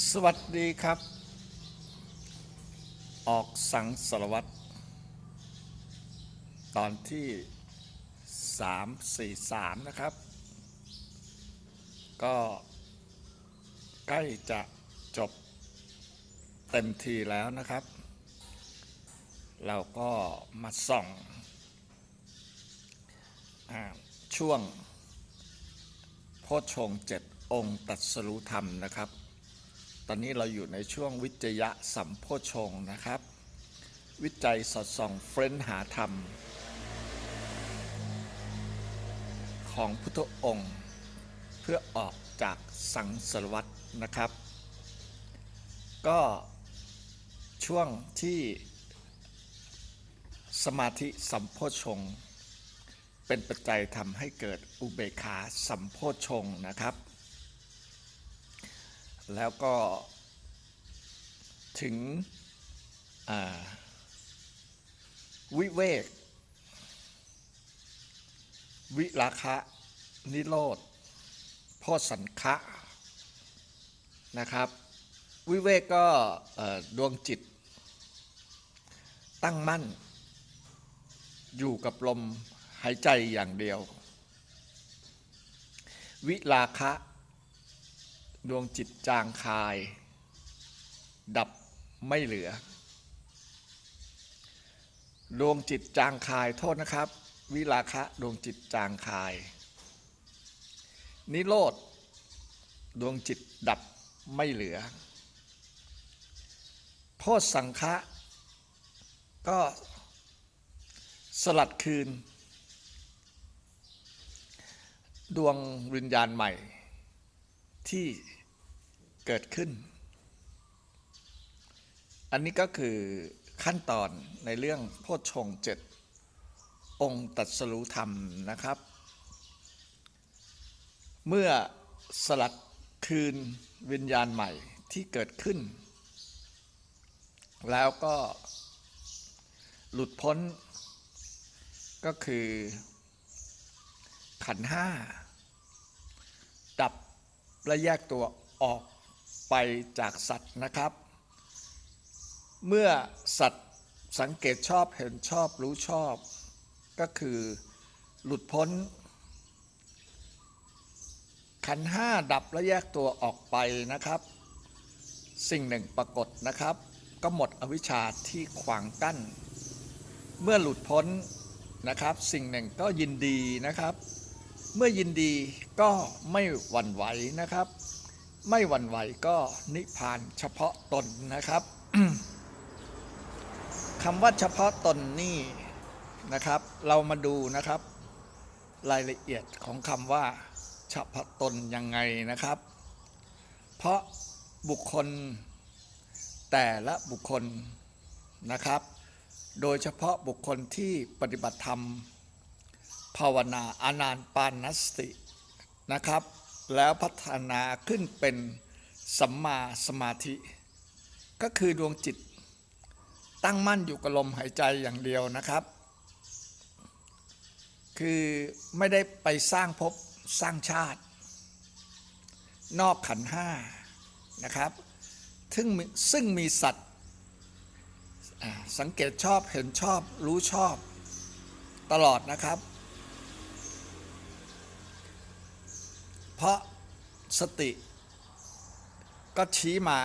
สวัสดีครับ ออกสังสารวัตรตอนที่ 343 นะครับ ก็ใกล้จะจบเต็มทีแล้วนะครับ เราก็มาส่องอช่วงโพชงเจ็ดองค์ตรัสรู้ธรรมนะครับ ตอนนี้เราอยู่ในช่วงวิจยะสัมโพชฌงนะครับ วิจัยสอดส่องเฟ้นหาธรรม ของพุทธองค์ เพื่อออกจากสังสารวัตนะครับ ก็ช่วงที่สมาธิสัมโพชฌงเป็นปัจจัยทำให้เกิดอุเบกขาสัมโพชฌงนะครับ แล้วก็ถึงวิเวก วิราคะ นิโรธโพสันคะนะครับ วิเวกก็ดวงจิต ตั้งมั่น อยู่กับลมหายใจอย่างเดียว วิราคะ ดวงจิตจางคาย ดับไม่เหลือ ดวงจิตจางคายโทษนะครับ วิราคะดวงจิตจางคาย นิโรธดวงจิตดับไม่เหลือโพธสังฆะก็สลัดคืน ดวงวิญญาณใหม่ ที่เกิดขึ้น อันนี้ก็คือขั้นตอนในเรื่องโพชฌงเจ็ดองค์ตรัสรู้ธรรมนะครับ เมื่อสลัดคืนวิญญาณใหม่ที่เกิดขึ้น แล้วก็หลุดพ้น ก็คือขันห้า ดับ และแยกตัวออกไปจากสัตว์นะครับ เมื่อสัตว์สังเกตชอบเห็นชอบรู้ชอบ ก็คือหลุดพ้น ขันห้าดับและแยกตัวออกไปนะครับ สิ่งหนึ่งปรากฏนะครับ ก็หมดอวิชชาที่ขวางกั้น เมื่อหลุดพ้นนะครับ สิ่งหนึ่งก็ยินดีนะครับ เมื่อยินดีก็ไม่หวั่นไหวนะครับ ไม่หวั่นไหวก็นิพพานเฉพาะตนนะครับคำว่าเฉพาะตนนี่นะครับ เรามาดูนะครับ รายละเอียดของคำว่าเฉพาะตนยังไงนะครับ เพราะบุคคลแต่ละบุคคลนะครับ โดยเฉพาะบุคคลที่ปฏิบัติธรรม ภาวนาอานานปานสตินะครับ แล้วพัฒนาขึ้นเป็นสัมมาสมาธิ ก็คือดวงจิต ตั้งมั่นอยู่กับลมหายใจอย่างเดียวนะครับ คือไม่ได้ไปสร้างภพสร้างชาติ นอกขันห้านะครับ ซึ่งซึ่งมีสัตว์สังเกตชอบเห็นชอบรู้ชอบตลอดนะครับ เพราะสติก็ชี้มา